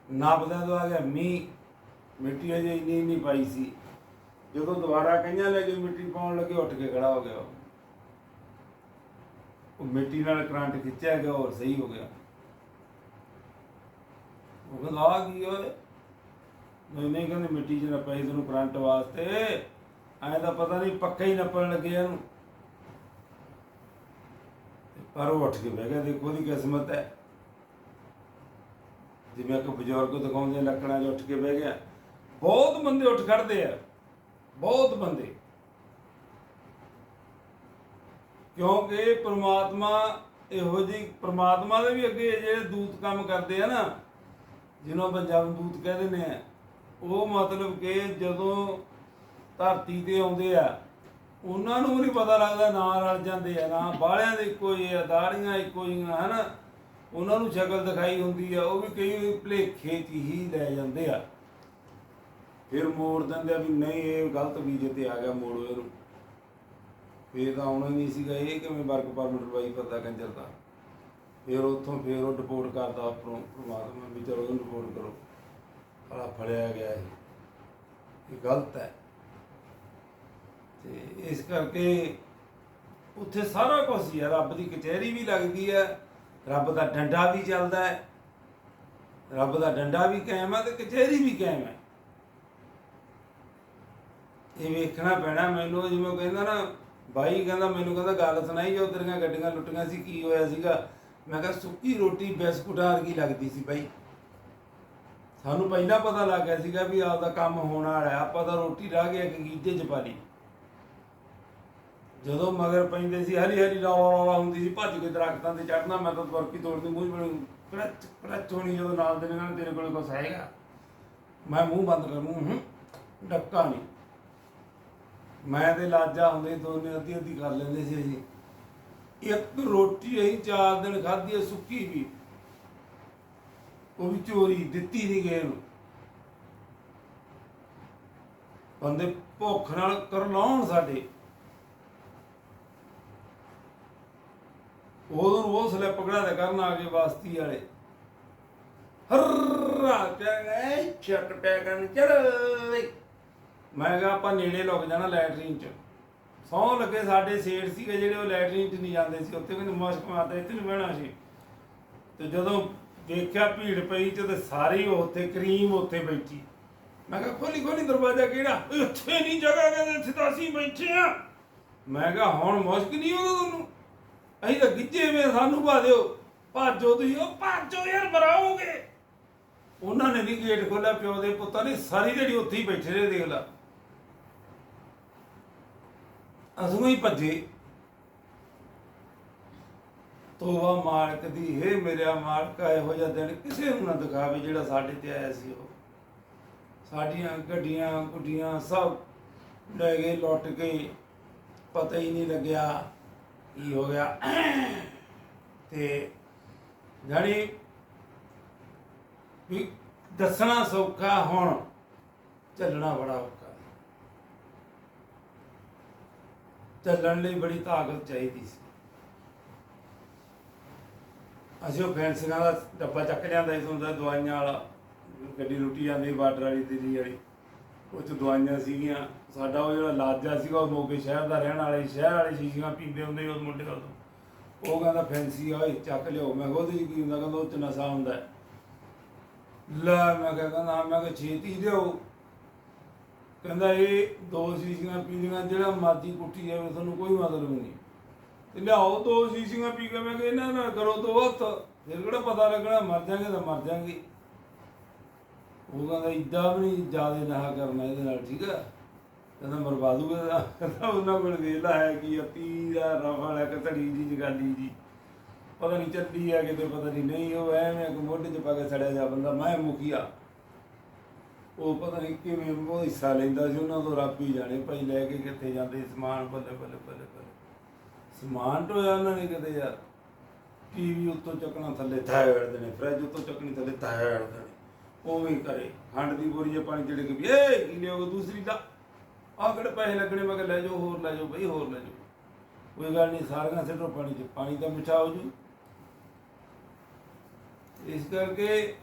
ਨੱਪਦਾ ਤੋਂ ਆ ਗਿਆ ਮੀਂਹ ਮਿੱਟੀ ਅਜੇ ਇੰਨੀ ਨਹੀਂ ਪਾਈ ਸੀ। ਜਦੋਂ ਦੁਬਾਰਾ ਕਈਆਂ ਲੈ ਕੇ ਮਿੱਟੀ ਪਾਉਣ ਲੱਗੇ ਉੱਠ ਕੇ ਖੜਾ ਹੋ ਗਿਆ ਉਹ। ਮਿੱਟੀ ਨਾਲ ਕਰੰਟ ਖਿੱਚਿਆ ਗਿਆ ਔਰ ਸਹੀ ਹੋ ਗਿਆ। ਉਹ ਕਹਿੰਦਾ ਆ ਕੀ ਓਏ? ਨਹੀਂ ਨਹੀਂ ਕਹਿੰਦੇ ਮਿੱਟੀ 'ਚ ਨੱਪਾਈ ਤੈਨੂੰ ਕਰੰਟ ਵਾਸਤੇ। ਐਂ ਤਾਂ ਪਤਾ ਨਹੀਂ ਪੱਕਾ ਹੀ ਨੱਪਣ ਲੱਗੇ ਇਹਨੂੰ। ਪਰ ਉਹ ਉੱਠ ਕੇ ਬਹਿ ਗਿਆ, ਦੇਖੋ ਦੀ ਕਿਸਮਤ ਹੈ। ਜਿਵੇਂ ਇੱਕ ਬਜ਼ੁਰਗ ਦਿਖਾਉਂਦੇ ਲੱਕੜਾਂ 'ਚ ਉੱਠ ਕੇ ਬਹਿ ਗਿਆ। ਬਹੁਤ ਬੰਦੇ ਉੱਠ ਖੜਦੇ ਆ। ਬਹੁਤ ਬੰਦੇ। ਕਿਉਂਕਿ ਪ੍ਰਮਾਤਮਾ ਇਹੋ ਜਿਹੀ, ਪ੍ਰਮਾਤਮਾ ਦੇ ਵੀ ਅੱਗੇ ਜਿਹੜੇ ਦੂਤ ਕੰਮ ਕਰਦੇ ਆ ਨਾ, ਜਿਹਨੂੰ ਆਪਾਂ ਜਮਦੂਤ ਕਹਿ ਦਿੰਦੇ ਆ ਉਹ ਮਤਲਬ ਕਿ ਜਦੋਂ ਧਰਤੀ ਤੇ ਆਉਂਦੇ ਆ, ਉਹਨਾਂ ਨੂੰ ਵੀ ਨਹੀਂ ਪਤਾ ਲੱਗਦਾ ਨਾਂ ਰਲ ਜਾਂਦੇ ਆ, ਨਾ ਬਾਲਿਆਂ ਦੇ ਇੱਕੋ ਹੀ ਆ, ਦਾੜੀਆਂ ਇੱਕੋ ਹੀ ਆ ਹਨਾ? ਉਹਨਾਂ ਨੂੰ ਸ਼ਕਲ ਦਿਖਾਈ ਹੁੰਦੀ ਆ, ਉਹ ਵੀ ਕਈ ਭਲੇਖੇ 'ਚ ਹੀ ਲੈ ਜਾਂਦੇ ਆ। ਫਿਰ ਮੋੜ ਦਿੰਦੇ ਆ ਵੀ ਨਹੀਂ, ਇਹ ਗਲਤ ਵੀਜ਼ੇ ਤੇ ਆ ਗਿਆ ਮੋੜੋ ਇਹਨੂੰ। ਫੇਰ ਤਾਂ ਆਉਣਾ ਨਹੀਂ ਸੀਗਾ, ਇਹ ਕਿਵੇਂ ਵਰਕ ਪਰਮਿਟ ਲਵਾਈ ਫਿਰਦਾ ਕੰਜਰ ਦਾ? ਫਿਰ ਉੱਥੋਂ ਫਿਰ ਉਹ ਡਿਪੋਰਟ ਕਰਦਾ ਆਪਣੋਂ ਪ੍ਰਮਾਤਮਾ ਵੀ ਚਲੋ ਉਹਨੂੰ ਡਿਪੋਰਟ ਕਰੋ। ਆਲਾ ਫੜਿਆ ਗਿਆ ਇਹ ਇਹ ਗਲਤ ਹੈ। ਤੇ ਇਸ ਕਰਕੇ ਉੱਥੇ ਸਾਰਾ ਕੁਝ ਹੀ ਹੈ। ਰੱਬ ਦੀ ਕਚਹਿਰੀ ਵੀ ਲੱਗਦੀ ਹੈ। ਰੱਬ ਦਾ ਡੰਡਾ ਵੀ ਚੱਲਦਾ ਹੈ। ਰੱਬ ਦਾ ਡੰਡਾ ਵੀ ਕਾਇਮ ਹੈ ਤੇ ਕਚਹਿਰੀ ਵੀ ਕਾਇਮ ਹੈ। ਇਹ ਵੇਖਣਾ ਪੈਣਾ ਮੈਨੂੰ। ਜਿਵੇਂ ਕਹਿੰਦਾ ਨਾ, ਬਾਈ ਕਹਿੰਦਾ, ਮੈਨੂੰ ਕਹਿੰਦਾ ਗੱਲ ਸੁਣਾਈ ਜੋ ਤੇਰੀਆਂ ਗੱਡੀਆਂ ਲੁੱਟੀਆਂ ਸੀ, ਕੀ ਹੋਇਆ ਸੀਗਾ? ਮੈਂ ਕਿਹਾ, ਸੁੱਕੀ ਰੋਟੀ ਬਿਸਕੁਟਾਂ ਕੀ ਲੱਗਦੀ ਸੀ ਬਾਈ। ਸਾਨੂੰ ਪਹਿਲਾਂ ਪਤਾ ਲੱਗ ਗਿਆ ਸੀਗਾ ਵੀ ਆਪਦਾ ਕੰਮ ਹੋਣ ਵਾਲਾ ਆਪਾਂ ਤਾਂ ਰੋਟੀ ਰਾਹ ਕੇ ਇੱਕ ਚ ਪਾ ਲਈ। ਜਦੋਂ ਮਗਰ ਪੈਂਦੇ ਸੀ ਹਰੀ ਹਰੀ ਲਾਵਾ ਲਾਵਾ ਹੁੰਦੀ ਸੀ ਭੱਜ ਕੇ ਦਰਖਤਾਂ ਤੇ ਚੜਨਾ ਮੈਂ ਤਾਂ ਤੁਰਕੀ ਤੋੜਦੀ ਮੂੰਹ ਬਣ ਕੜਚ ਕੜਚ ਹੋਣੀ ਜਦੋਂ ਨਾਲ ਦੇ ਨੇ ਤੇਰੇ ਕੋਲ ਕੁਛ ਹੈਗਾ। ਮੈਂ ਮੂੰਹ ਬੰਦ ਕਰ ਮੂੰਹ ਡੱਕਾ ਨਹੀਂ। ਮੈਂ ਤੇ ਲਾਜਾ ਹੁੰਦੇ ਸੀ, ਦੋਨੇ ਅੱਧੀ ਅੱਧੀ ਕਰ ਲੈਂਦੇ ਸੀ ਅਸੀਂ। ਇੱਕ ਰੋਟੀ ਅਸੀਂ ਚਾਰ ਦਿਨ ਖਾਧੀ ਸੁੱਕੀ ਵੀ। ਉਹ ਵੀ ਚੋਰੀ ਦਿੱਤੀ ਨਹੀਂ ਗਏ ਨੂੰ। ਬੰਦੇ ਭੁੱਖ ਨਾਲ ਕਰਲਾਉਣ ਸਾਡੇ। ਉਦੋਂ ਉਹ ਸਲਿੱਪ ਕਢਾ ਦੇ ਕਰਨ ਆ ਗਏ ਵਾਸਤੀ ਵਾਲੇ। ਹਰਰਾ ਪਿਆ ਗਏ ਚੱਕ ਪਿਆ ਕਰਨ ਚੜ ਮੈਂ ਕਿਹਾ ਆਪਾਂ ਨੇੜੇ ਲੁਕ ਜਾਣਾ ਲੈਟਰੀਨ ਚ। ਸੌ ਲੱਗੇ ਸਾਡੇ ਸੇਠ ਸੀਗੇ ਜਿਹੜੇ ਉਹ ਲੈਟਰੀਨ ਚ ਨਹੀਂ ਜਾਂਦੇ ਸੀ। ਉੱਥੇ ਕਹਿੰਦੇ ਮੁਸ਼ਕ ਮਾਰਦਾ ਇੱਥੇ ਨਹੀਂ ਬਹਿਣਾ ਸੀ। ਤੇ ਜਦੋਂ ਦੇਖਿਆ ਭੀੜ ਪਈ ਤੇ ਸਾਰੇ ਉੱਥੇ ਕਰੀਮ ਉੱਥੇ ਬੈਠੀ। ਮੈਂ ਕਿਹਾ ਖੋਲੀ ਖੋਲੀ ਦਰਵਾਜ਼ਾ ਕਿਹੜਾ? "ਓਏ, ਉੱਥੇ ਨਹੀਂ ਜਗ੍ਹਾ ਕਹਿੰਦੇ ਇੱਥੇ ਤਾਂ ਅਸੀਂ ਬੈਠੇ ਆ। ਮੈਂ ਕਿਹਾ ਹੁਣ ਮੁਸ਼ਕ ਨਹੀਂ ਹੋਗਾ ਤੁਹਾਨੂੰ? ਅਸੀਂ ਤਾਂ ਗਿੱਜੇ ਵੇ ਸਾਨੂੰ ਪਾ ਦਿਓ। ਭਾਜੋ ਤੁਸੀਂ। ਉਹ ਭਾਜੋ ਯਾਰ ਬਰਾਓਗੇ ਉਹਨਾਂ ਨੇ ਨਹੀਂ ਗੇਟ ਖੋਲਿਆ ਪਿਓ ਦੇ ਪੁੱਤਾਂ ਨੇ। ਸਾਰੀ ਜਿਹੜੀ ਉੱਥੇ ਹੀ ਬੈਠੇ ਰਹੇ ਦੇਖ ਲਾ। ਅਸੂ ਹੀ ਭੱਜੇ। ਤੋਬਾ ਮਾਲਕ ਦੀ, ਹੈ ਮੇਰਾ ਮਾਲਕ, ਇਹੋ ਜਿਹਾ ਦਿਨ ਕਿਸੇ ਨੂੰ ਨਾ ਦਿਖਾਵੇ ਜਿਹੜਾ ਸਾਡੇ ਤੇ ਆਇਆ ਸੀ ਉਹ। ਸਾਡੀਆਂ ਗੱਡੀਆਂ, ਗੁੱਡੀਆਂ ਸਭ ਲੈ ਗਏ, ਲੁੱਟ ਕੇ ਪਤਾ ਹੀ ਨਹੀਂ ਲੱਗਿਆ ਕੀ ਹੋ ਗਿਆ। ਤੇ ਜਾਣੀ ਵੀ ਦੱਸਣਾ ਸੌਖਾ, ਹੁਣ ਚੱਲਣਾ ਬੜਾ ਔਖਾ। ਚੱਲਣ ਲਈ ਬੜੀ ਤਾਕਤ ਚਾਹੀਦੀ ਸੀ। ਅਸੀਂ ਉਹ ਫੈਂਸਿੰਗਾਂ ਦਾ ਡੱਬਾ ਚੱਕ ਲਿਆਂਦਾ ਸੀ ਹੁੰਦਾ ਦਵਾਈਆਂ ਵਾਲਾ, ਗੱਡੀ ਲੁੱਟੀ ਜਾਂਦੀ ਬਾਰਡਰ ਵਾਲੀ, ਦਿੱਲੀ ਵਾਲੀ। ਉਹ ਚ ਦਵਾਈਆਂ ਸੀਗੀਆਂ। ਸਾਡਾ ਉਹ ਜਿਹੜਾ ਲਾਜਾ ਸੀਗਾ, ਉਹ ਮੋਗੇ ਸ਼ਹਿਰ ਦਾ ਰਹਿਣ ਵਾਲੇ ਸ਼ਹਿਰ ਵਾਲੇ ਸ਼ੀਸ਼ੀਆਂ ਪੀਂਦੇ ਹੁੰਦੇ ਸੀ ਉਸ ਮੁੰਡੇ ਦਾ ਉਦੋਂ। ਉਹ ਕਹਿੰਦਾ ਫੈਂਸੀ ਓਏ, ਚੱਕ ਲਿਓ ਮੈਂ ਕਿਹਾ, ਉਹਦੇ 'ਚ ਕੀ ਹੁੰਦਾ ਕਹਿੰਦਾ, ਉਹ ਚ ਨਸ਼ਾ ਹੁੰਦਾ ਲੈ ਮੈਂ ਕਿਹਾ, ਕਹਿੰਦਾ ਮੈਂ ਕਿਹਾ, ਛੇਤੀ ਦਿਓ ਕਹਿੰਦਾ, ਇਹ ਦੋ ਸ਼ੀਸ਼ੀਆਂ ਪੀਣੀਆਂ ਜਿਹੜਾ ਮਰਜ਼ੀ ਕੁੱਟੀ ਜਾਵੇ, ਤੁਹਾਨੂੰ ਕੋਈ ਮਤਲਬ ਨਹੀਂ। ਤੇ ਲਿਆਓ ਦੋ ਸ਼ੀਸ਼ੀਆਂ ਪੀ ਕੇ ਮੈਂ ਕਿਹਾ ਇਹਨਾਂ ਨਾਲ ਕਰੋ ਦੋ ਹੱਥ। ਫਿਰ ਕਿਹੜਾ ਪਤਾ ਲੱਗਣਾ, ਮਰ ਜਾਗੇ ਤਾਂ ਮਰ ਜਾਗੇ ਉਹ ਕਹਿੰਦਾ ਇੱਦਾਂ ਵੀ ਨਹੀਂ ਜ਼ਿਆਦਾ ਨਾ ਕਰਨਾ ਇਹਦੇ ਨਾਲ, ਠੀਕ ਆ? ਕਹਿੰਦਾ ਮਰਵਾ ਕਹਿੰਦਾ ਉਹਨਾਂ ਕੋਲ ਵੇਲਾ ਹੈ ਕੀ ਅਤੀ ਦਾ ਰਫਲ ਹੈ ਕਤੜੀ ਜੀ ਜਗਾਲੀ ਜੀ। ਪਤਾ ਨਹੀਂ ਚੱਲੀ ਆ ਕਿਤੇ, ਪਤਾ ਨਹੀਂ ਨਹੀਂ, ਉਹ ਐਵੇਂ ਇੱਕ ਮੋਢੇ 'ਚ ਪਾ ਕੇ ਸੜਿਆ ਜਾ ਬੰਦਾ, ਮੈਂ ਮੁਖੀਆ। ਉਹ ਪਤਾ ਨਹੀਂ ਕਿਵੇਂ ਉਹ ਹਿੱਸਾ ਲੈਂਦਾ ਸੀ, ਉਹਨਾਂ ਤੋਂ ਰੱਬ ਹੀ ਜਾਣੇ, ਭਾਈ ਲੈ ਕੇ ਕਿੱਥੇ ਜਾਂਦੇ, ਸਮਾਨ ਬੱਲੇ ਬੱਲੇ ਬੱਲੇ ਬੱਲੇ। ਸਮਾਨ ਢੋਇਆ ਉਹਨਾਂ ਨੇ ਕਿਤੇ ਯਾਰ। ਟੀਵੀ ਉੱਤੋਂ ਚੱਕਣਾ ਥੱਲੇ ਥਾਏ ਵੜਦੇ ਨੇ, ਫਰਿੱਜ ਉੱਤੋਂ ਚੱਕਣੀ ਥੱਲੇ ਥਾਏ ਵੜਦੇ ਨੇ। ਉਵੇਂ ਹੀ ਕਰੇ ਖੰਡ ਦੀ ਬੋਰੀ 'ਚ ਪਾਣੀ ਚੜੇ ਕਿ ਵੀ ਏ ਕੀ ਲਿਓ ਦੂਸਰੀ? ਦਾ ਆਹ ਕਿਹੜੇ ਪੈਸੇ ਲੱਗਣੇ? ਮੈਂ ਕਿਹਾ, ਲੈ ਜਾਓ, ਹੋਰ ਲੈ ਜਾਓ ਬਈ, ਹੋਰ ਲੈ ਜਾਓ। ਕੋਈ ਗੱਲ ਨਹੀਂ, ਸਾਰੀਆਂ ਸਿੱਟੋ ਪਾਣੀ 'ਚ, ਪਾਣੀ ਤਾਂ ਮਿੱਠਾ ਹੋ ਜੂ। ਇਸ ਕਰਕੇ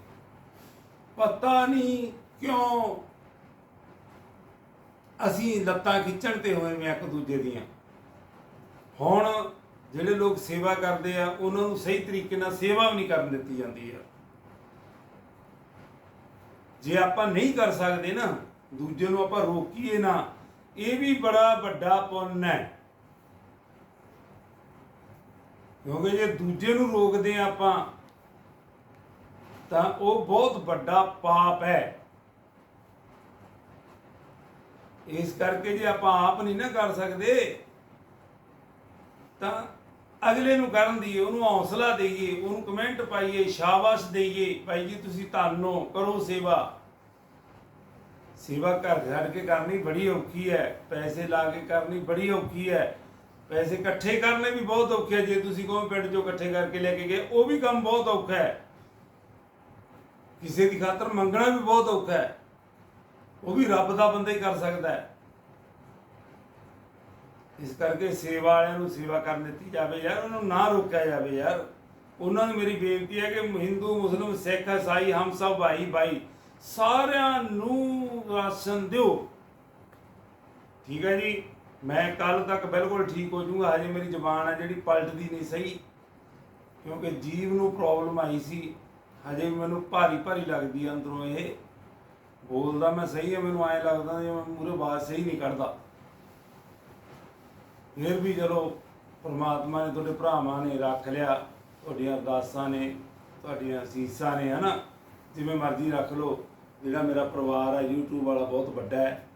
ਪਤਾ ਨਹੀਂ ਕਿਉਂ ਅਸੀਂ ਲੱਤਾਂ ਖਿੱਚਣ ਤੇ ਹੋਏ ਮੈਂ ਇੱਕ ਦੂਜੇ ਦੀਆਂ। ਹੁਣ ਜਿਹੜੇ ਲੋਕ ਸੇਵਾ ਕਰਦੇ ਆ, ਉਹਨਾਂ ਨੂੰ ਸਹੀ ਤਰੀਕੇ ਨਾਲ ਸੇਵਾ ਵੀ ਨਹੀਂ ਕਰਨ ਦਿੱਤੀ ਜਾਂਦੀ ਆ। ਜੇ ਆਪਾਂ ਨਹੀਂ ਕਰ ਸਕਦੇ ਨਾ, ਦੂਜੇ ਨੂੰ ਆਪਾਂ ਰੋਕੀਏ ਨਾ, ਇਹ ਵੀ ਬੜਾ ਵੱਡਾ ਪੁੰਨ ਹੈ। ਕਿਉਂਕਿ ਜੇ ਦੂਜੇ ਨੂੰ ਰੋਕਦੇ ਆ ਆਪਾਂ, ਤਾਂ ਉਹ ਬਹੁਤ ਵੱਡਾ ਪਾਪ ਹੈ। ਇਸ ਕਰਕੇ ਜੇ ਆਪਾਂ ਆਪ ਨਹੀਂ ਨਾ ਕਰ ਸਕਦੇ ਤਾਂ ਅਗਲੇ ਨੂੰ ਕਰਨ ਦੀ, ਉਹਨੂੰ ਹੌਸਲਾ ਦਈਏ, ਉਹਨੂੰ ਕਮੈਂਟ ਪਾਈਏ, ਸ਼ਾਬਾਸ਼ ਦਈਏ, ਭਾਈ ਜੀ ਤੁਸੀਂ ਧੰਨੋ, ਕਰੋ ਸੇਵਾ। ਸੇਵਾ ਘਰ ਛੱਡ ਕੇ ਕਰਨੀ ਬੜੀ ਔਖੀ ਹੈ, ਪੈਸੇ ਲਾ ਕੇ ਕਰਨੀ ਬੜੀ ਔਖੀ ਹੈ। ਪੈਸੇ ਇਕੱਠੇ ਕਰਨੇ ਵੀ ਬਹੁਤ ਔਖੇ ਜੇ ਤੁਸੀਂ ਕਹੋ ਪਿੰਡ ਚੋਂ ਇਕੱਠੇ ਕਰਕੇ ਲੈ ਕੇ ਗਏ, ਉਹ ਵੀ ਕੰਮ ਬਹੁਤ ਔਖਾ ਹੈ। ਕਿਸੇ ਦੀ ਖਾਤਰ ਮੰਗਣਾ ਵੀ ਬਹੁਤ ਔਖਾ ਹੈ। ਉਹ ਵੀ ਰੱਬ ਦਾ ਬੰਦਾ ਹੀ ਕਰ ਸਕਦਾ ਹੈ। ਇਸ ਕਰਕੇ ਸੇਵਾ ਵਾਲਿਆਂ ਨੂੰ ਸੇਵਾ ਕਰਨ ਦਿੱਤੀ ਜਾਵੇ ਯਾਰ, ਉਹਨਾਂ ਨੂੰ ਨਾ ਰੋਕਿਆ ਜਾਵੇ ਯਾਰ। ਉਹਨਾਂ ਨੂੰ ਮੇਰੀ ਬੇਨਤੀ ਹੈ ਕਿ ਹਿੰਦੂ, ਮੁਸਲਮ, ਸਿੱਖ ਇਸਾਈ ਹਮ ਸਭ ਭਾਈ ਭਾਈ, ਸਾਰਿਆਂ ਨੂੰ ਰਾਸ਼ਨ ਦਿਓ। ਠੀਕ ਹੈ ਜੀ? ਮੈਂ ਕੱਲ ਤੱਕ ਬਿਲਕੁਲ ਠੀਕ ਹੋ ਜਾਊਂਗਾ। ਹਜੇ ਮੇਰੀ ਜ਼ੁਬਾਨ ਹੈ ਜਿਹੜੀ ਪਲਟਦੀ ਨਹੀਂ ਸਹੀ, ਕਿਉਂਕਿ ਜੀਵ ਨੂੰ ਪ੍ਰੋਬਲਮ ਆਈ ਸੀ। ਹਜੇ ਮੈਨੂੰ ਭਾਰੀ ਭਾਰੀ ਲੱਗਦੀ ਹੈ ਅੰਦਰੋਂ ਇਹ। ਬੋਲਦਾ ਮੈਂ ਸਹੀ ਹੈ, ਮੈਨੂੰ ਐਂ ਲੱਗਦਾ ਜਿਵੇਂ ਮੂਰੇ ਆਵਾਜ਼ ਸਹੀ ਨਹੀਂ ਕੱਢਦਾ। ਫਿਰ ਵੀ ਚਲੋ ਪਰਮਾਤਮਾ ਨੇ ਤੁਹਾਡੇ ਭਰਾਵਾਂ ਨੇ ਰੱਖ ਲਿਆ, ਤੁਹਾਡੀਆਂ ਅਰਦਾਸਾਂ ਨੇ, ਤੁਹਾਡੀਆਂ ਅਸੀਸਾਂ ਨੇ, ਹਨਾ? ਜਿਵੇਂ ਮਰਜ਼ੀ ਰੱਖ ਲਓ। ਜਿਹੜਾ ਮੇਰਾ ਪਰਿਵਾਰ ਹੈ YouTube ਵਾਲਾ ਬਹੁਤ ਵੱਡਾ ਹੈ।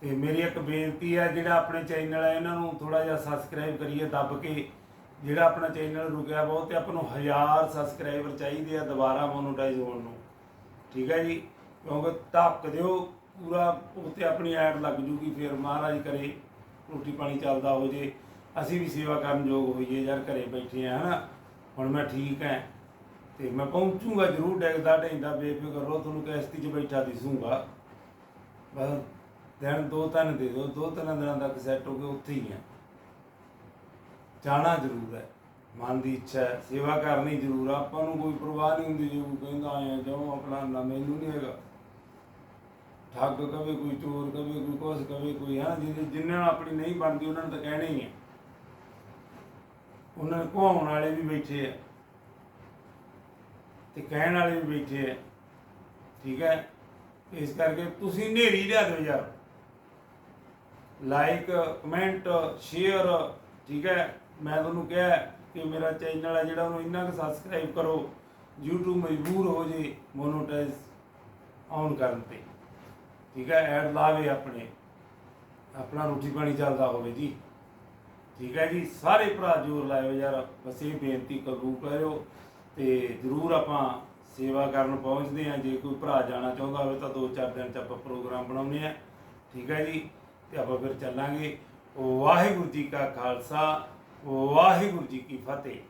ਤੇ ਮੇਰੀ ਇੱਕ ਬੇਨਤੀ ਹੈ ਜਿਹੜਾ ਆਪਣੇ ਚੈਨਲ ਹੈ ਇਹਨਾਂ ਨੂੰ ਥੋੜਾ ਜਿਹਾ ਸਬਸਕ੍ਰਾਈਬ ਕਰੀਏ, ਦੱਬ ਕੇ। ਜਿਹੜਾ ਆਪਣਾ ਚੈਨਲ ਰੁਕਿਆ ਬਹੁਤ ਤੇ ਆਪਾਂ ਨੂੰ 1000 ਸਬਸਕ੍ਰਾਈਬਰ ਚਾਹੀਦੇ ਆ ਦੁਬਾਰਾ ਮੋਨੋਟਾਈਜ਼ ਹੋਣ ਨੂੰ। ਠੀਕ ਹੈ ਜੀ? ਕਿਉਂਕਿ ਧੱਕ ਦਿਓ, ਪੂਰਾ ਉੱਤੇ ਆਪਣੀ ਐਡ ਲੱਗ ਜੂਗੀ, ਫਿਰ ਮਹਾਰਾਜ ਕਰੇ। ਰੋਟੀ ਪਾਣੀ ਚੱਲਦਾ ਹੋ ਜੇ, ਅਸੀਂ ਵੀ ਸੇਵਾ ਕਰਨ ਯੋਗ ਹੋਈਏ, ਯਾਰ ਘਰੇ ਬੈਠੇ ਆ, ਹਨਾ? ਹੁਣ ਮੈਂ ਠੀਕ ਹਾਂ ਤੇ ਮੈਂ ਪਹੁੰਚੂਗਾ ਜ਼ਰੂਰ ਡੈਗਦਾ ਢੈਂਦਾ ਬੇਫਿਕਰ ਰਹੋ, ਤੁਹਾਨੂੰ ਕੈਸਤੀ 'ਚ ਬੈਠਾ ਦਿਸੂਗਾ। ਬਸ ਦਿਨ ਦੋ ਤਿੰਨ ਦੇ ਦਿਓ, ਦੋ ਤਿੰਨ ਦਿਨਾਂ ਤੱਕ ਸੈੱਟ ਹੋ ਕੇ ਉੱਥੇ ਹੀ ਆ। ਜਾਣਾ ਜ਼ਰੂਰ ਹੈ ਮਨ ਦੀ ਇੱਛਾ ਹੈ ਸੇਵਾ ਕਰਨੀ ਜ਼ਰੂਰ ਆਪਾਂ ਨੂੰ ਕੋਈ ਪਰਵਾਹ ਨਹੀਂ ਹੁੰਦੀ ਜੇ ਉਹ ਕਹਿੰਦਾ ਆਇਆ ਜਾਓ, ਆਪਣਾ ਨਾ, ਮੈਨੂੰ ਨਹੀਂ ਹੈਗਾ। ਠੱਗ ਕਵੇ ਕੋਈ, ਚੋਰ ਕਵੇ ਕੋਈ, ਕੁਛ ਕਵੇ ਕੋਈ, ਹਾਂ, ਜਿਹਦੇ ਜਿਨ੍ਹਾਂ ਨਾਲ ਆਪਣੀ ਨਹੀਂ ਬਣਦੀ, ਉਹਨਾਂ ਨੂੰ ਤਾਂ ਕਹਿਣਾ ਹੀ ਹੈ ਉਹਨਾਂ ਨੂੰ ਕਹਾਉਣ ਵਾਲੇ ਵੀ ਬੈਠੇ ਆ। ਤੇ ਕਹਿਣ ਵਾਲੇ ਵੀ ਬੈਠੇ ਆ। ਠੀਕ ਹੈ? ਇਸ ਕਰਕੇ ਤੁਸੀਂ ਨੇਰੀ ਲਿਆ ਦਿਓ ਯਾਰ। ਲਾਈਕ ਕਮੈਂਟ ਸ਼ੇਅਰ ਠੀਕ ਹੈ? ਮੈਂ ਤੁਹਾਨੂੰ ਕਿਹਾ ਕਿ ਮੇਰਾ ਚੈਨਲ ਹੈ ਜਿਹੜਾ ਉਹਨੂੰ ਇੰਨਾ ਕੁ ਸਬਸਕ੍ਰਾਈਬ ਕਰੋ, YouTube ਮਜਬੂਰ ਹੋ ਜੇ ਮੋਨੋਟਾਈਜ਼ ਆਨ ਕਰਨ ਤੇ। ਠੀਕ ਹੈ ਐਡ ਲਾਵੇ ਆਪਣੇ। ਆਪਣਾ ਰੋਟੀ ਪਾਣੀ ਚੱਲਦਾ ਹੋਵੇ ਜੀ। ਠੀਕ ਹੈ ਜੀ, ਸਾਰੇ ਭਰਾ ਜੋਰ ਲਾਇਓ ਯਾਰ। ਬਸ ਇਹ ਬੇਨਤੀ ਕਰੂ, ਕਰਿਓ ਤੇ ਜਰੂਰ ਆਪਾਂ ਸੇਵਾ ਕਰਨ ਪਹੁੰਚਦੇ ਆ ਜੇ ਕੋਈ ਭਰਾ ਜਾਣਾ ਚਾਹੁੰਦਾ ਹੋਵੇ ਤਾਂ 2-4 ਦਿਨ ਚ ਆਪਾਂ ਪ੍ਰੋਗਰਾਮ ਬਣਾਉਂਦੇ ਆ ਠੀਕ ਹੈ ਜੀ, ਤੇ ਆਪਾਂ ਫਿਰ ਚੱਲਾਂਗੇ। ਵਾਹਿਗੁਰੂ ਜੀ ਕਾ ਖਾਲਸਾ, ਵਾਹਿਗੁਰੂ ਜੀ ਕੀ ਫਤਿਹ।